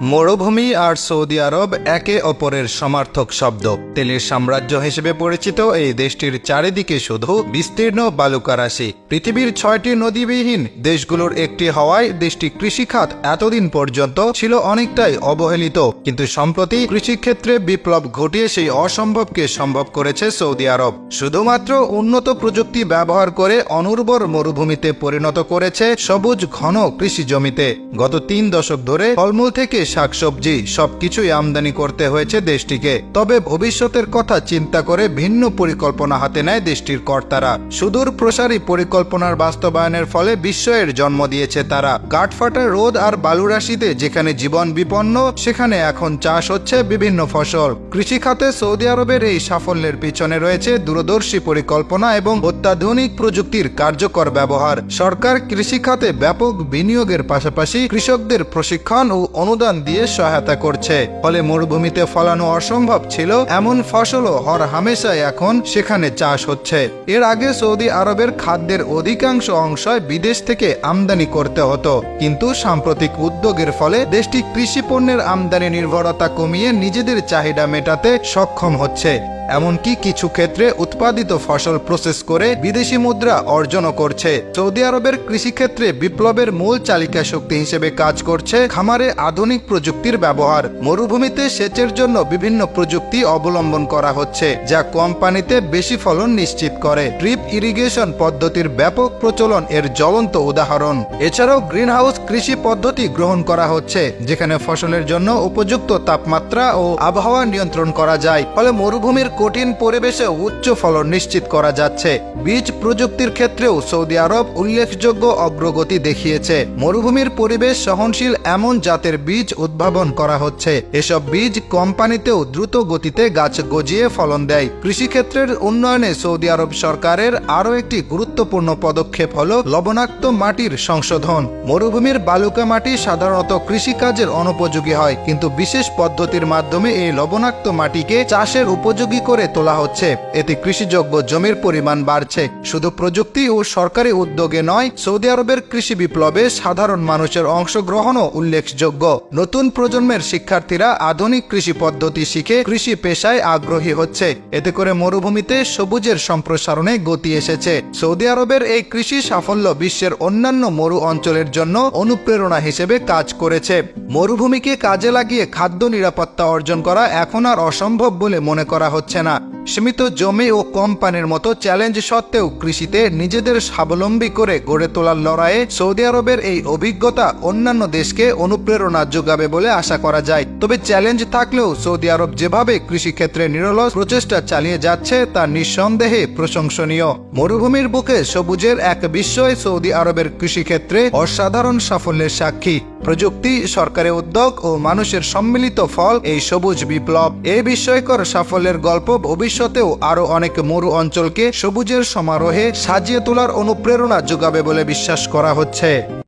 মরুভূমি আর সৌদি আরব একে অপরের সমার্থক শব্দ। তেলের সাম্রাজ্য হিসেবে পরিচিত এই দেশটির চারিদিকে শুধু বিস্তীর্ণ বালুকারাশি পৃথিবীর ছয়টি নদীবিহীন দেশগুলোর একটি হওয়ায় দেশটি কৃষিখাত এতদিন পর্যন্ত ছিল অনেকটাই অবহেলিত। কিন্তু সম্প্রতি কৃষিক্ষেত্রে বিপ্লব ঘটিয়ে সেই অসম্ভবকে সম্ভব করেছে সৌদি আরব। শুধুমাত্র উন্নত প্রযুক্তি ব্যবহার করে অনুর্বর মরুভূমিতে পরিণত করেছে সবুজ ঘন কৃষি জমিতে। গত তিন দশক ধরে ফলমূল থেকে শাকসবজি, সবকিছুই আমদানি করতে হয়েছে দেশটিকে। তবে ভবিষ্যতের কথা চিন্তা করে ভিন্ন পরিকল্পনা হাতে নেয় দেশটির কর্তারা। সুদূর প্রসারী পরিকল্পনার বাস্তবায়নের ফলে বিস্ময়ের জন্ম দিয়েছে তারা। কাঠফাটা রোদ আর বালুরাশিতে যেখানে জীবন বিপন্ন, সেখানে এখন চাষ হচ্ছে বিভিন্ন ফসল। কৃষিখাতে সৌদি আরবের এই সাফল্যের পিছনে রয়েছে দূরদর্শী পরিকল্পনা এবং অত্যাধুনিক প্রযুক্তির কার্যকর ব্যবহার। সরকার কৃষিখাতে ব্যাপক বিনিয়োগের পাশাপাশি কৃষকদের প্রশিক্ষণ ও অনুদান দিয়ে সহায়তা করছে। ফলে মরুভূমিতে ফলানো অসম্ভব ছিল এমন ফসলও হর হামেশায় এখন সেখানে চাষ হচ্ছে। এর আগে সৌদি আরবের খাদ্যের অধিকাংশ অংশ বিদেশ থেকে আমদানি করতে হতো। কিন্তু সাম্প্রতিক উদ্যোগের ফলে দেশটি কৃষি পণ্যের আমদানি নির্ভরতা কমিয়ে নিজেদের চাহিদা মেটাতে সক্ষম হচ্ছে। এমনকি কিছু ক্ষেত্রে উৎপাদিত ফসল প্রসেস করে বিদেশি মুদ্রা অর্জনও করছে। সৌদি আরবের কৃষিক্ষেত্রে বিপ্লবের মূল চালিকা শক্তি হিসেবে কাজ করছে খামারে আধুনিক প্রযুক্তির ব্যবহার। মরুভূমিতে সেচের জন্য বিভিন্ন প্রযুক্তি অবলম্বন করা হচ্ছে, যা কম পানিতে বেশি ফলন নিশ্চিত করে। ড্রিপ ইরিগেশন পদ্ধতির ব্যাপক প্রচলন এর জ্বলন্ত উদাহরণ। এছাড়াও গ্রিনহাউস কৃষি পদ্ধতি গ্রহণ করা হচ্ছে, যেখানে ফসলের জন্য উপযুক্ত তাপমাত্রা ও আবহাওয়া নিয়ন্ত্রণ করা যায়। ফলে মরুভূমির কঠিন পরিবেশে উচ্চ ফলন নিশ্চিত করা যাচ্ছে। বীজ প্রযুক্তির ক্ষেত্রেও সৌদি আরব উল্লেখযোগ্য অগ্রগতি দেখিয়েছে। মরুভূমির পরিবেশ সহনশীল এমন জাতের বীজ উদ্ভাবন করা হচ্ছে। এসব বীজ কোম্পানিতেও দ্রুত গতিতে গাছ গজিয়ে ফলন দেয়। কৃষিক্ষেত্রের উন্নয়নে সৌদি আরব সরকারের আরও একটি গুরুত্বপূর্ণ পদক্ষেপ হল লবণাক্ত মাটির সংশোধন। মরুভূমির বালুকা মাটি সাধারণত কৃষিকাজের অনুপযোগী হয়, কিন্তু বিশেষ পদ্ধতির মাধ্যমে এই লবণাক্ত মাটিকে চাষের উপযোগী করে তোলা হচ্ছে। এতে কৃষিযোগ্য জমির পরিমাণ বাড়ছে। শুধু প্রযুক্তি ও সরকারি উদ্যোগে নয়, সৌদি আরবের কৃষি বিপ্লবে সাধারণ মানুষের অংশগ্রহণও উল্লেখযোগ্য। নতুন প্রজন্মের শিক্ষার্থীরা আধুনিক কৃষি পদ্ধতি শিখে কৃষি পেশায় আগ্রহী হচ্ছে। এতে করে মরুভূমিতে সবুজের সম্প্রসারণে গতি এসেছে। সৌদি আরবের এই কৃষি সাফল্য বিশ্বের অন্যান্য মরু অঞ্চলের জন্য অনুপ্রেরণা হিসেবে কাজ করেছে। মরুভূমিকে কাজে লাগিয়ে খাদ্য নিরাপত্তা অর্জন করা এখন আর অসম্ভব বলে মনে করা হচ্ছে না। সীমিত জমি ও কম মতো চ্যালেঞ্জ সত্ত্বেও কৃষিতে নিজেদের স্বাবলম্বী করে গড়ে তোলার লড়াইয়ে সৌদি আরবের এই অভিজ্ঞতা অন্যান্য দেশকে অনুপ্রেরণা যোগাবে বলে আশা করা যায়। তবে চ্যালেঞ্জ থাকলেও সৌদি আরব যেভাবে কৃষিক্ষেত্রে নিরলস প্রচেষ্টা চালিয়ে যাচ্ছে, তা নিঃসন্দেহে প্রশংসনীয়। মরুভূমির বুকে সবুজের এক বিস্ময় সৌদি আরবের কৃষিক্ষেত্রে অসাধারণ সাফল্যের সাক্ষী। প্রযুক্তি, সরকারের উদ্যোগ ও মানুষের সম্মিলিত ফল এই সবুজ বিপ্লব। এ বিস্ময়কর সাফল্যের গল্প ভবিষ্যতেও আরও অনেক মরু অঞ্চলকে সবুজের সমারোহে সাজিয়ে তোলার অনুপ্রেরণা যোগাবে বলে বিশ্বাস করা হচ্ছে।